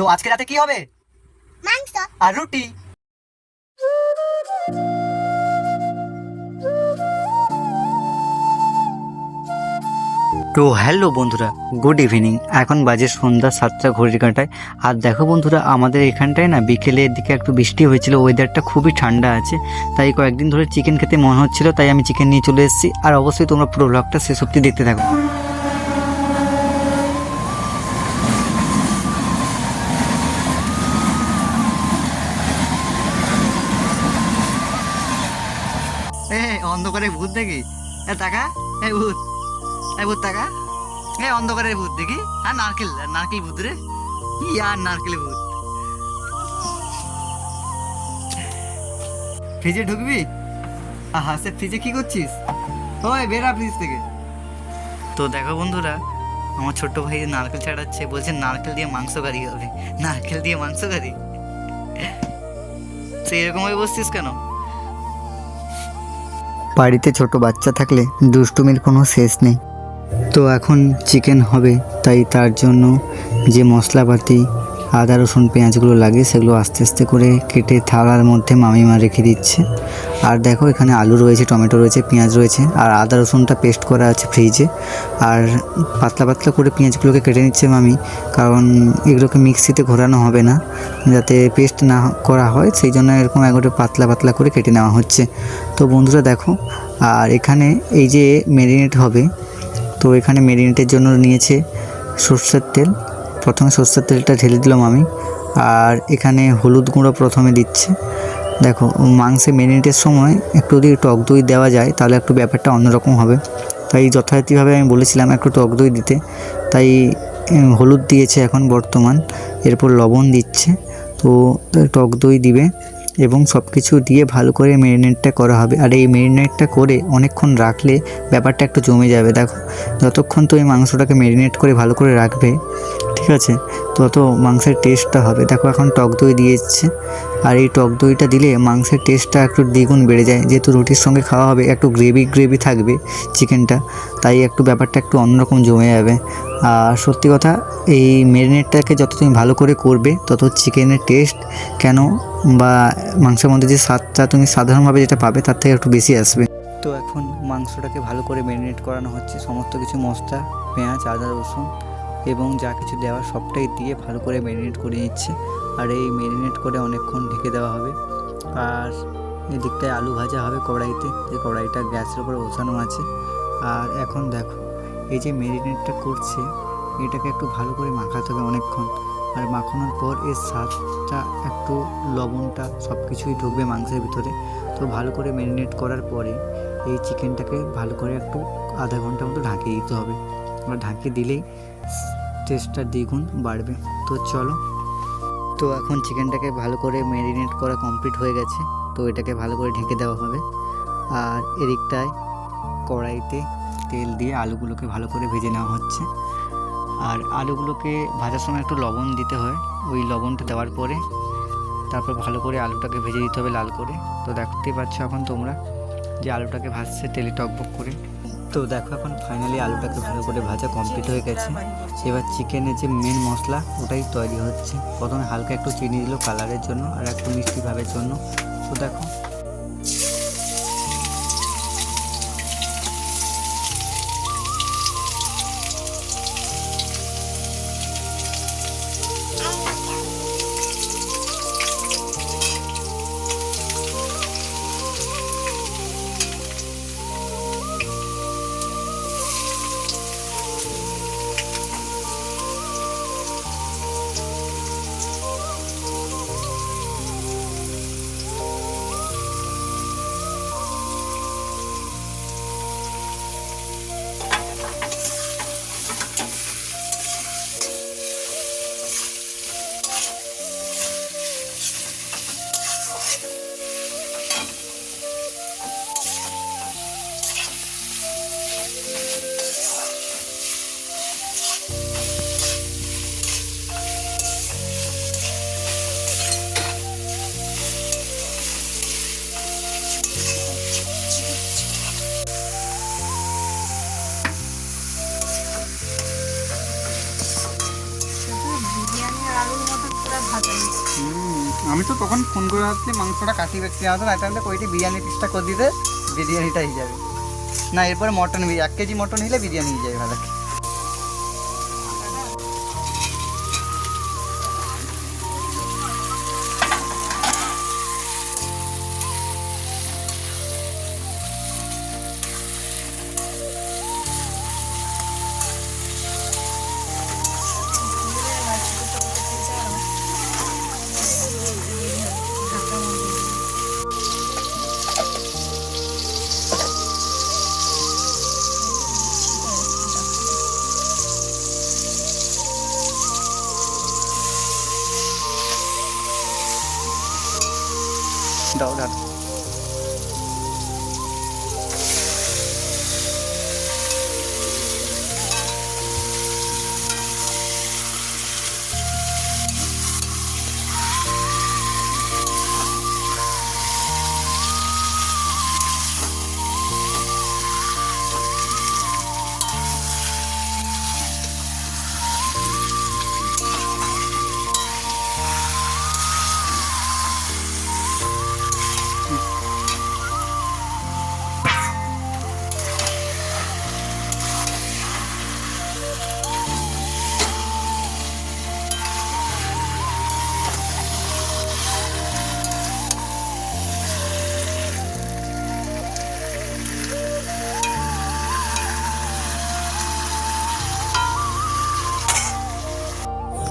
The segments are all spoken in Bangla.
তো আজকে রাতে কি হবে? মাংস। আর রুটি। তো হ্যালো বন্ধুরা গুড ইভিনিং। এখন বাজে সন্ধ্যা সাতটা ঘড়ির কাঁটায়। আর দেখো বন্ধুরা আমাদের এখানটায় না বিকেলের দিকে একটু বৃষ্টি হয়েছিল ওয়েদারটা খুবই ঠান্ডা আছে। তাই কয়েকদিন ধরে চিকেন খেতে মন হচ্ছিল তাই আমি চিকেন নিয়ে চলে এসেছি। আর অবশ্যই তোমরা পুরো ব্লগটা শেষ অব্দি দেখতে থাকো। অন্ধকারে ভূত দেখি। এ টাকা এ, ভূত। এ, ভূত টাকা এ অন্ধকারের ভূত দেখি। আর নারকেল নারকেল ভূত রে। ই আর নারকেল ভূত। ফ্রিজে ঢুকবি? আহা, সে ফ্রিজে কি করছিস? ওই, বেরা ফ্রিজ থেকে। তো দেখো বন্ধুরা, আমার ছোট্ট ভাই নারকেল ছাড়াচ্ছে, বলছে নারকেল দিয়ে মাংস কারি হবে। নারকেল দিয়ে মাংস কারি। সে এরকম হয়ে বসছিস কেন? বাড়িতে ছোট বাচ্চা থাকলে দুষ্টুমির কোনো শেষ নেই। তো এখন চিকেন হবে, তাই তার জন্য যে মশলাপাতি আদা, রসুন, পেঁয়াজগুলো লাগে সেগুলো আস্তে আস্তে করে কেটে থালার মধ্যে মামিমা রেখে দিচ্ছে। আর দেখো এখানে আলু রয়েছে, টমেটো রয়েছে, পেঁয়াজ রয়েছে, আর আদা, রসুনটা পেস্ট করা আছে ফ্রিজে। আর পাতলা পাতলা করে পেঁয়াজগুলোকে কেটে নিচ্ছে মামি, কারণ এগুলোকে মিক্সিতে ঘোরানো হবে না, যাতে পেস্ট না করা হয়, সেই জন্য এরকম একবারে পাতলা পাতলা করে কেটে নেওয়া হচ্ছে। তো বন্ধুরা দেখো, আর এখানে এই যে মেরিনেট হবে, তো এখানে মেরিনেটের জন্য নিয়েছে সর্ষের তেল প্রথমে সর্ষের তেলটা ঢেলে দিলাম আমি। আর এখানে হলুদ গুঁড়ো প্রথমে দিচ্ছে। দেখো, মাংসে মেরিনেটের সময় একটু যদি টক দই দেওয়া যায়, তাহলে একটু ব্যাপারটা অন্যরকম হবে। তাই যথারীতিভাবে আমি বলেছিলাম একটু টক দই দিতে। তাই হলুদ দিয়েছে এখন বর্তমান। এরপর লবণ দিচ্ছে। তো, টক দই দিবে এবং সব কিছু দিয়ে ভালো করে মেরিনেটটা করা হবে। আর এই মেরিনেটটা করে অনেকক্ষণ রাখলে ব্যাপারটা একটু জমে যাবে। দেখো, যতক্ষণ তো এই মাংসটাকে মেরিনেট করে ভালো করে রাখবে ঠিক আছে, তত মাংসের টেস্টটা হবে। দেখো এখন টক দই দিয়েছে আর এই টক দইটা দিলে মাংসের টেস্টটা একটু দ্বিগুণ বেড়ে যায়। যেহেতু রুটির সঙ্গে খাওয়া হবে, একটু গ্রেভি গ্রেভি থাকবে চিকেনটা তাই একটু ব্যাপারটা একটু অন্যরকম জমে যাবে। আর সত্যি কথা, এই মেরিনেটটাকে যত তুমি ভালো করে করবে, তত চিকেনের টেস্ট কেন বা মাংসের মধ্যে যে স্বাদটা তুমি সাধারণভাবে যেটা পাবে, তার থেকে একটু বেশি আসবে। তো এখন মাংসটাকে ভালো করে ম্যারিনেট করানো হচ্ছে। সমস্ত কিছু মশলা, পেঁয়াজ, আদা, রসুন এবং যা কিছু দেওয়া সবটাই দিয়ে ভালো করে ম্যারিনেট করে নিচ্ছে। আর এই ম্যারিনেট করে অনেকক্ষণ ঢেকে দেওয়া হবে। আর এদিকটায় আলু ভাজা হবে কড়াইতে। যে কড়াইটা গ্যাসের উপর বসানো আছে। আর এখন দেখো, এই যে ম্যারিনেটটা করছে, এটাকে একটু ভালো করে মাখাতে হবে অনেকক্ষণ। আর মাখানোর পর এর স্বাদটা একটু লবণটা সব কিছুই ঢুকবে মাংসের ভিতরে। তো ভালো করে ম্যারিনেট করার পরে এই চিকেনটাকে ভালো করে একটু আধা ঘণ্টা মতো ঢাকিয়ে দিতে হবে। আর ঢাকিয়ে দিলেই টেস্টটা দ্বিগুণ বাড়বে। তো চলো। তো এখন চিকেনটাকে ভালো করে ম্যারিনেট করা কমপ্লিট হয়ে গেছে। তো এটাকে ভালো করে ঢেকে দেওয়া হবে। আর এদিকটায় কড়াইতে তেল দিয়ে আলুগুলোকে ভালো করে ভেজে নেওয়া হচ্ছে। আর আলুগুলোকে ভাজার সময় একটু লবণ দিতে হয়। ওই লবণটা দেওয়ার পরে তারপর ভালো করে আলুটাকে ভেজে দিতে হবে লাল করে। তো দেখতে পাচ্ছ এখন তোমরা যে আলুটাকে ভাজছে তেলে টকবক করে। তো দেখো এখন ফাইনালি আলুটাকে ভালো করে ভাজা কমপ্লিট হয়ে গেছে। এবার চিকেনের যে মেন মশলা, ওটাই তৈরি হচ্ছে। প্রথমে হালকা একটু চিনি দিল কালারের জন্য আর একটু মিষ্টি ভাবের জন্য। তো দেখো আমি তো তখন ফোন করে আসছি মাংসটা কাটি ব্যক্তি আমাদের না তাহলে কইটি বিরিয়ানি পিসটা করে দিতে, বিরিয়ানিটা হয়ে যাবে। না, এরপরে মটন এক কেজি মটন হলে বিরিয়ানি হয়ে যাবে ভালো। দাও দাও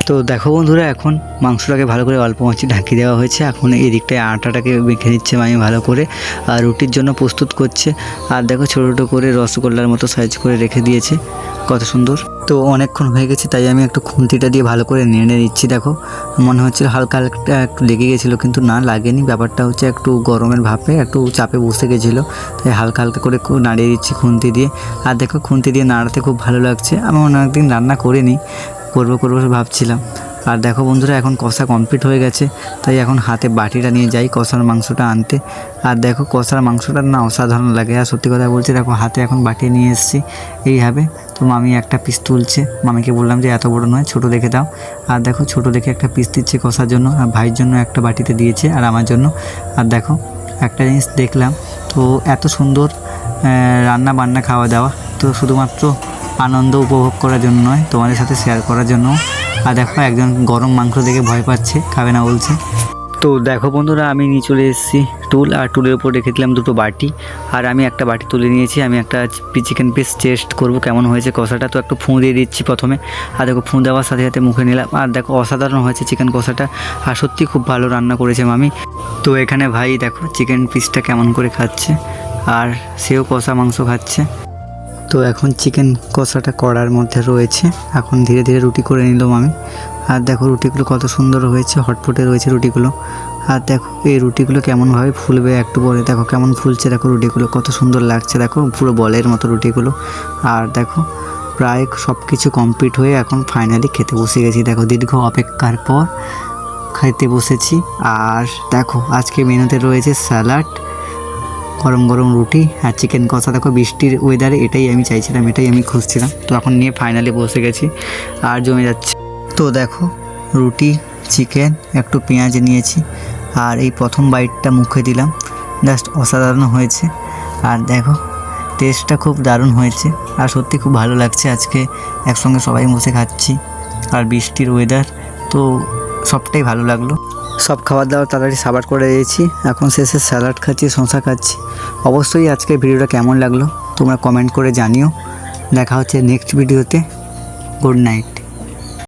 তো দেখো বন্ধুরা, এখন মাংসটাকে ভালো করে অল্প মাছি ঢাকি দেওয়া হয়েছে। এখন এই দিকটায় আটাটাকে মেখে নিচ্ছে আমি ভালো করে। আর রুটির জন্য প্রস্তুত করছে। আর দেখো ছোটো ছোটো করে রসগোল্লার মতো সাইজ করে রেখে দিয়েছে। কত সুন্দর। তো অনেকক্ষণ হয়ে গেছে, তাই আমি একটু খুন্তিটা দিয়ে ভালো করে নেড়ে নিচ্ছি, দেখো। মনে হচ্ছিল হালকা হালকা একটু লেগে গেছিল, কিন্তু না, লাগেনি। ব্যাপারটা হচ্ছে একটু গরমের ভাপে, একটু চাপে বসে গেছিল। তাই হালকা হালকা করে নাড়িয়ে দিচ্ছি খুন্তি দিয়ে। আর দেখো, খুন্তি দিয়ে নাড়াতে খুব ভালো লাগছে। আমি অনেকদিন রান্না করিনি। করব করব ভাবছিলাম। আর দেখো বন্ধুরা, এখন কষা কমপ্লিট হয়ে গেছে। তাই এখন হাতে বাটিটা নিয়ে যাই কষার মাংসটা আনতে। আর দেখো কষার মাংসটা না অসাধারণ লাগে। আর সত্যি কথা বলছি দেখো, হাতে এখন বাটি নিয়ে এসেছি। এইভাবে তো মামি একটা পিস তুলছে। মামিকে বললাম যে, এত বড় নয়, ছোট দেখে দাও। আর দেখো ছোট দেখে একটা পিস দিচ্ছে কষার জন্য। আর ভাইয়ের জন্য একটা বাটিতে দিয়েছে আর আমার জন্য। আর দেখো একটা জিনিস দেখলাম, তো এত সুন্দর রান্না বান্না খাওয়া দাওয়া তো শুধুমাত্র আনন্দ উপভোগ করার জন্য নয়, তোমাদের সাথে শেয়ার করার জন্য। আর দেখো, একজন গরম মাংস দেখে ভয় পাচ্ছে, খাবে না বলছে। তো দেখো বন্ধুরা, আমি নিয়ে চলে এসেছি টুল, আর টুলের উপর রেখে দিলাম দুটো বাটি। আর আমি একটা বাটি তুলে নিয়েছি, আমি একটা চিকেন পিস টেস্ট করব, কেমন হয়েছে কষাটা। তো একটু ফুঁ দিয়ে দিচ্ছি প্রথমে। আর দেখো, ফুঁ দেওয়ার সাথে সাথে মুখে নিলাম। আর দেখো, অসাধারণ হয়েছে চিকেন কষাটা। আর সত্যি খুব ভালো রান্না করেছে মামি। তো এখানে ভাই, দেখো, চিকেন পিসটা কেমন করে খাচ্ছে। আর সেও কষা মাংস খাচ্ছে। তো এখন চিকেন কষাটা কড়ার মধ্যে রয়েছে। এখন ধীরে ধীরে রুটি করে নিলাম আমি। আর দেখো রুটিগুলো কত সুন্দর হয়েছে, হটপটে রয়েছে রুটিগুলো। আর দেখো, এই রুটিগুলো কেমনভাবে ফুলবে একটু পরে। দেখো কেমন ফুলছে, দেখো রুটিগুলো, কত সুন্দর লাগছে। দেখো পুরো বলের মতো রুটিগুলো। আর দেখো, প্রায় সব কিছু কমপ্লিট হয়ে এখন ফাইনালি খেতে বসে গেছি। দেখো দীর্ঘ অপেক্ষার পর খেতে বসেছি। আর দেখো, আজকে মেনুতে রয়েছে স্যালাড গরম গরম রুটি আর চিকেন কষা। দেখো বৃষ্টির ওয়েদারে এটাই আমি চাইছিলাম, এটাই আমি খুঁজছিলাম। তো এখন নিয়ে ফাইনালি বসে গেছি আর জমে যাচ্ছে। তো দেখো রুটি, চিকেন, একটু পেঁয়াজ নিয়েছি আর এই প্রথম বাইটটা মুখে দিলাম। জাস্ট অসাধারণ হয়েছে। আর দেখো টেস্টটা খুব দারুণ হয়েছে। আর সত্যি খুব ভালো লাগছে আজকে একসঙ্গে সবাই বসে খাচ্ছি। আর বৃষ্টির ওয়েদার তো সবটাই ভালো লাগল। সব খাবার দাবার তাড়াতাড়ি সাবার করে দিয়েছি। এখন শেষে স্যালাড খাচ্ছি শশা খাচ্ছি। অবশ্যই আজকের ভিডিওটা কেমন লাগল তোমরা কমেন্ট করে জানিও। দেখা হচ্ছে নেক্সট ভিডিওতে গুড নাইট